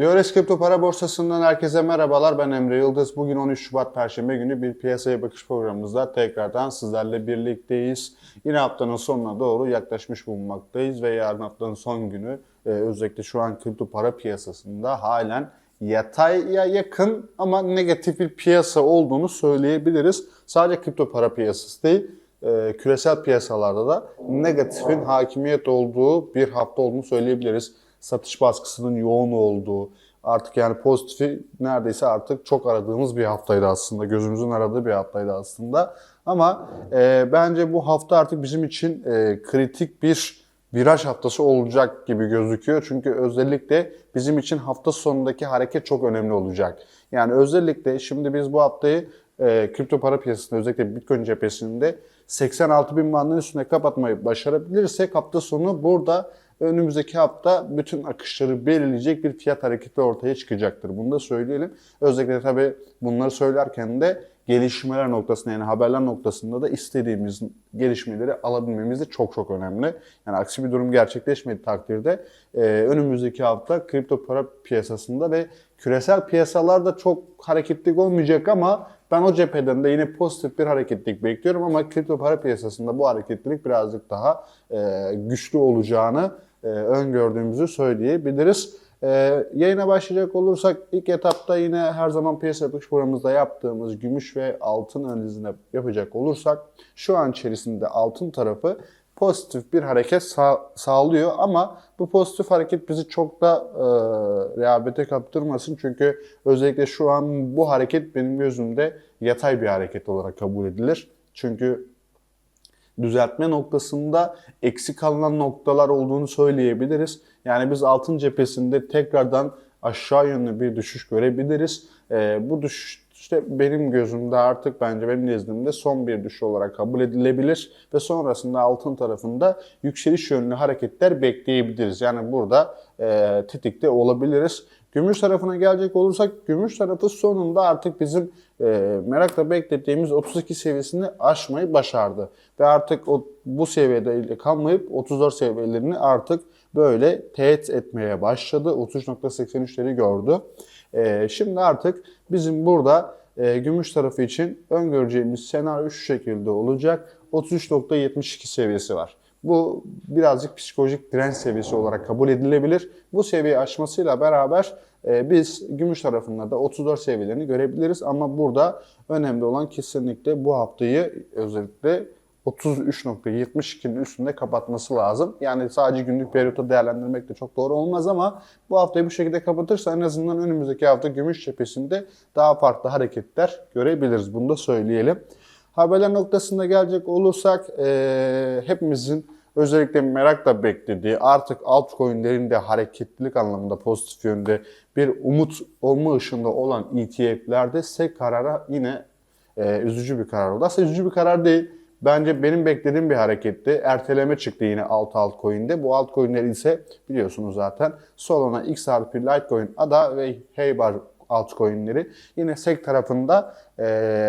Diores Kripto Para Borsası'ndan herkese merhabalar. Ben Emre Yıldız. Bugün 13 Şubat Perşembe günü bir piyasaya bakış programımızda tekrardan sizlerle birlikteyiz. Yine haftanın sonuna doğru yaklaşmış bulunmaktayız ve yarın haftanın son günü e, özellikle şu an kripto para piyasasında halen yataya yakın ama negatif bir piyasa olduğunu söyleyebiliriz. Sadece kripto para piyasası değil, e, küresel piyasalarda da negatifin hakimiyet olduğu bir hafta olduğunu söyleyebiliriz. Satış baskısının yoğun olduğu, artık yani pozitifi neredeyse artık çok aradığımız bir haftaydı aslında. Gözümüzün aradığı bir haftaydı aslında. Ama e, bence bu hafta artık bizim için e, kritik bir viraj haftası olacak gibi gözüküyor. Çünkü özellikle bizim için hafta sonundaki hareket çok önemli olacak. Yani özellikle şimdi biz bu haftayı e, kripto para piyasasında özellikle Bitcoin cephesinde 86 bin bandının üstüne kapatmayı başarabilirsek hafta sonu burada önümüzdeki hafta bütün akışları belirleyecek bir fiyat hareketi ortaya çıkacaktır. Bunu da söyleyelim. Özellikle tabii bunları söylerken de gelişmeler noktasında yani haberler noktasında da istediğimiz gelişmeleri alabilmemiz de çok çok önemli. Yani aksi bir durum gerçekleşmediği takdirde e, önümüzdeki hafta kripto para piyasasında ve küresel piyasalarda çok hareketlik olmayacak ama ben o cepheden de yine pozitif bir hareketlilik bekliyorum ama kripto para piyasasında bu hareketlilik birazcık daha e, güçlü olacağını e, öngördüğümüzü söyleyebiliriz. E, yayına başlayacak olursak ilk etapta yine her zaman piyasa yapış programımızda yaptığımız gümüş ve altın analizine yapacak olursak şu an içerisinde altın tarafı pozitif bir hareket sağ- sağlıyor ama bu pozitif hareket bizi çok da e, rehavete kaptırmasın çünkü özellikle şu an bu hareket benim gözümde yatay bir hareket olarak kabul edilir. Çünkü düzeltme noktasında eksik kalan noktalar olduğunu söyleyebiliriz. Yani biz altın cephesinde tekrardan aşağı yönlü bir düşüş görebiliriz. Ee, bu düşüş işte benim gözümde artık bence benim nezdimde son bir düşüş olarak kabul edilebilir ve sonrasında altın tarafında yükseliş yönlü hareketler bekleyebiliriz. Yani burada e, tetikte olabiliriz. Gümüş tarafına gelecek olursak gümüş tarafı sonunda artık bizim e, merakla beklediğimiz 32 seviyesini aşmayı başardı. Ve artık o, bu seviyede kalmayıp 34 seviyelerini artık böyle teğet etmeye başladı. 33.83'leri gördü. E, şimdi artık bizim burada e, gümüş tarafı için öngöreceğimiz senaryo şu şekilde olacak. 33.72 seviyesi var. Bu birazcık psikolojik direnç seviyesi olarak kabul edilebilir. Bu seviye aşmasıyla beraber e, biz gümüş tarafında da 34 seviyelerini görebiliriz. Ama burada önemli olan kesinlikle bu haftayı özellikle 33.72'nin üstünde kapatması lazım. Yani sadece günlük periyotta değerlendirmek de çok doğru olmaz ama bu haftayı bu şekilde kapatırsa en azından önümüzdeki hafta gümüş cephesinde daha farklı hareketler görebiliriz. Bunu da söyleyelim. Haberler noktasında gelecek olursak e, hepimizin özellikle merakla beklediği artık altcoin'lerin de hareketlilik anlamında pozitif yönde bir umut olma ışığında olan ETF'lerde SEC karara yine e, üzücü bir karar oldu. Aslında üzücü bir karar değil. Bence benim beklediğim bir hareketti. Erteleme çıktı yine alt altcoin'de. Bu altcoin'ler ise biliyorsunuz zaten Solana, XRP, Litecoin, ADA ve Haybar altcoin'leri yine SEC tarafında e,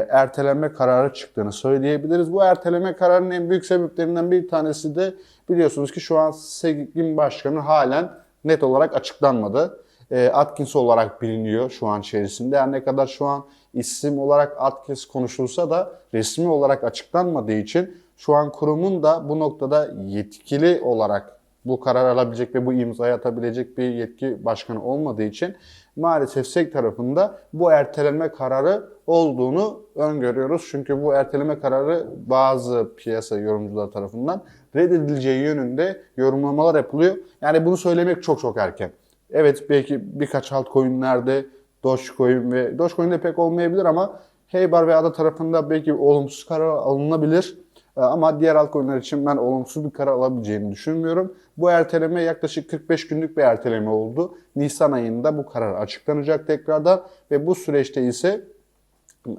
erteleme kararı çıktığını söyleyebiliriz. Bu erteleme kararının en büyük sebeplerinden bir tanesi de biliyorsunuz ki şu an SEC'in başkanı halen net olarak açıklanmadı. E, Atkins olarak biliniyor şu an içerisinde. Her ne kadar şu an isim olarak Atkins konuşulsa da resmi olarak açıklanmadığı için şu an kurumun da bu noktada yetkili olarak bu karar alabilecek ve bu imzayı atabilecek bir yetki başkanı olmadığı için maalesef SEC tarafında bu erteleme kararı olduğunu öngörüyoruz. Çünkü bu erteleme kararı bazı piyasa yorumcular tarafından reddedileceği yönünde yorumlamalar yapılıyor. Yani bunu söylemek çok çok erken. Evet belki birkaç altcoin'lerde Dogecoin ve Dogecoin'de pek olmayabilir ama Haybar ve Ada tarafında belki olumsuz karar alınabilir. Ee, Ama diğer altcoin'ler için ben olumsuz bir karar alabileceğini düşünmüyorum. Bu erteleme yaklaşık 45 günlük bir erteleme oldu. Nisan ayında bu karar açıklanacak tekrardan ve bu süreçte ise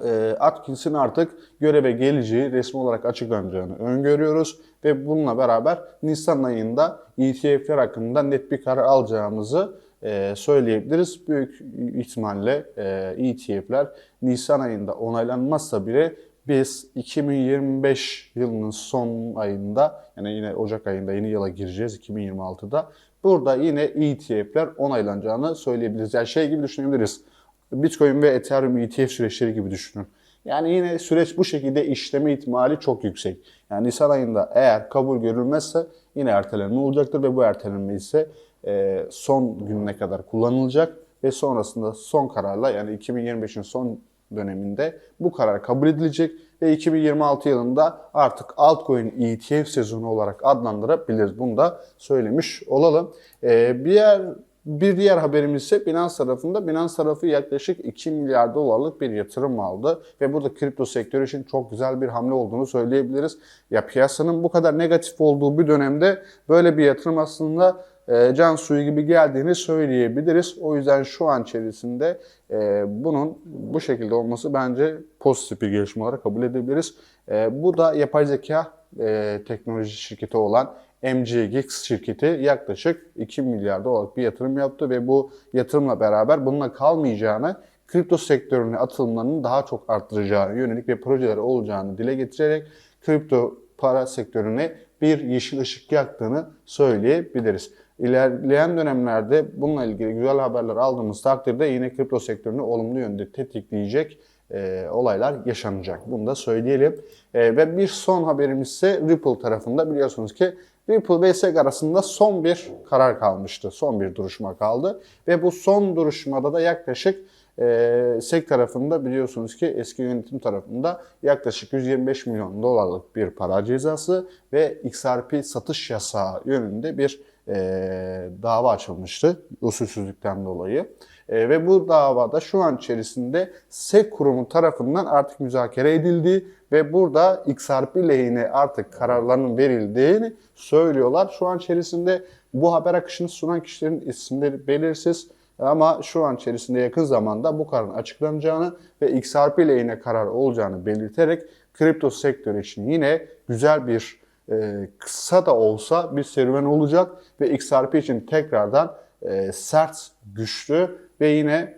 e, Atkins'in artık göreve geleceği resmi olarak açıklanacağını öngörüyoruz ve bununla beraber Nisan ayında ETF'ler hakkında net bir karar alacağımızı e, söyleyebiliriz. Büyük ihtimalle e, ETF'ler Nisan ayında onaylanmazsa bile biz 2025 yılının son ayında yani yine Ocak ayında yeni yıla gireceğiz 2026'da. Burada yine ETF'ler onaylanacağını söyleyebiliriz. Yani şey gibi düşünebiliriz. Bitcoin ve Ethereum ETF süreçleri gibi düşünün. Yani yine süreç bu şekilde işleme ihtimali çok yüksek. Yani Nisan ayında eğer kabul görülmezse yine ertelenme olacaktır ve bu ertelenme ise e, son gününe kadar kullanılacak ve sonrasında son kararla yani 2025'in son döneminde bu karar kabul edilecek ve 2026 yılında artık altcoin ETF sezonu olarak adlandırabiliriz. Bunu da söylemiş olalım. Ee, bir yer bir diğer haberimiz ise Binance tarafında. Binance tarafı yaklaşık 2 milyar dolarlık bir yatırım aldı ve burada kripto sektörü için çok güzel bir hamle olduğunu söyleyebiliriz. Ya piyasanın bu kadar negatif olduğu bir dönemde böyle bir yatırım aslında e, can suyu gibi geldiğini söyleyebiliriz. O yüzden şu an içerisinde e, bunun bu şekilde olması bence pozitif bir gelişme olarak kabul edebiliriz. E, bu da yapay zeka e, teknoloji şirketi olan MGX şirketi yaklaşık 2 milyar dolarlık bir yatırım yaptı ve bu yatırımla beraber bununla kalmayacağını kripto sektörüne atılımlarının daha çok arttıracağını yönelik ve projeler olacağını dile getirerek kripto para sektörüne bir yeşil ışık yaktığını söyleyebiliriz. İlerleyen dönemlerde bununla ilgili güzel haberler aldığımız takdirde yine kripto sektörünü olumlu yönde tetikleyecek e, olaylar yaşanacak. Bunu da söyleyelim. E, ve bir son haberimiz ise Ripple tarafında biliyorsunuz ki Ripple ve SEC arasında son bir karar kalmıştı. Son bir duruşma kaldı. Ve bu son duruşmada da yaklaşık e, SEC tarafında biliyorsunuz ki eski yönetim tarafında yaklaşık 125 milyon dolarlık bir para cezası ve XRP satış yasağı yönünde bir e, dava açılmıştı usulsüzlükten dolayı. E, ve bu davada şu an içerisinde SEC kurumu tarafından artık müzakere edildi ve burada XRP lehine artık kararların verildiğini söylüyorlar. Şu an içerisinde bu haber akışını sunan kişilerin isimleri belirsiz. Ama şu an içerisinde yakın zamanda bu kararın açıklanacağını ve XRP lehine karar olacağını belirterek kripto sektörü için yine güzel bir e, kısa da olsa bir serüven olacak ve XRP için tekrardan e, sert, güçlü ve yine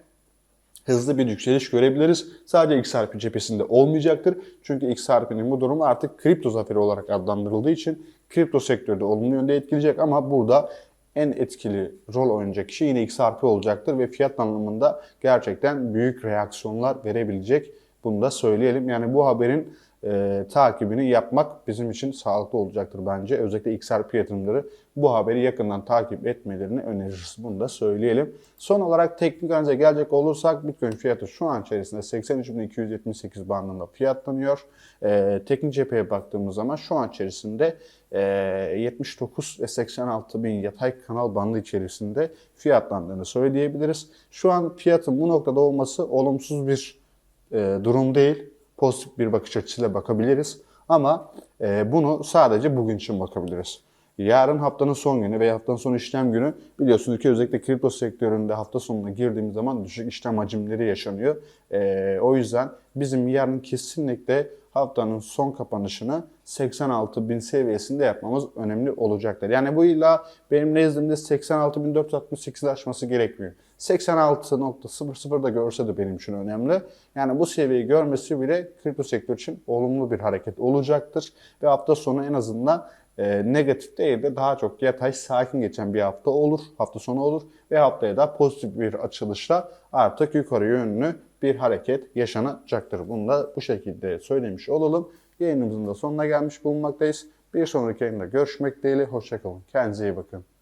hızlı bir yükseliş görebiliriz. Sadece XRP cephesinde olmayacaktır. Çünkü XRP'nin bu durumu artık kripto zaferi olarak adlandırıldığı için kripto sektörde olumlu yönde etkileyecek ama burada en etkili rol oynayacak kişi yine XRP olacaktır ve fiyat anlamında gerçekten büyük reaksiyonlar verebilecek. Bunu da söyleyelim. Yani bu haberin e, takibini yapmak bizim için sağlıklı olacaktır bence. Özellikle XRP yatırımları bu haberi yakından takip etmelerini öneririz. Bunu da söyleyelim. Son olarak teknik analize gelecek olursak Bitcoin fiyatı şu an içerisinde 83.278 bandında fiyatlanıyor. E, teknik cepheye baktığımız zaman şu an içerisinde e, 79 ve 86 bin yatay kanal bandı içerisinde fiyatlandığını söyleyebiliriz. Şu an fiyatın bu noktada olması olumsuz bir e, durum değil pozitif bir bakış açısıyla bakabiliriz. Ama e, bunu sadece bugün için bakabiliriz. Yarın haftanın son günü veya haftanın son işlem günü biliyorsunuz ki özellikle kripto sektöründe hafta sonuna girdiğimiz zaman düşük işlem hacimleri yaşanıyor. E, o yüzden bizim yarın kesinlikle haftanın son kapanışını 86 bin seviyesinde yapmamız önemli olacaktır. Yani bu illa benim nezdimde 86.468 aşması gerekmiyor. 86.00 da görse de benim için önemli. Yani bu seviyeyi görmesi bile kripto sektör için olumlu bir hareket olacaktır. Ve hafta sonu en azından e, negatif değil de daha çok yatay sakin geçen bir hafta olur. Hafta sonu olur ve haftaya da pozitif bir açılışla artık yukarı yönlü bir hareket yaşanacaktır. Bunu da bu şekilde söylemiş olalım. Yayınımızın da sonuna gelmiş bulunmaktayız. Bir sonraki yayında görüşmek dileğiyle. Hoşçakalın. Kendinize iyi bakın.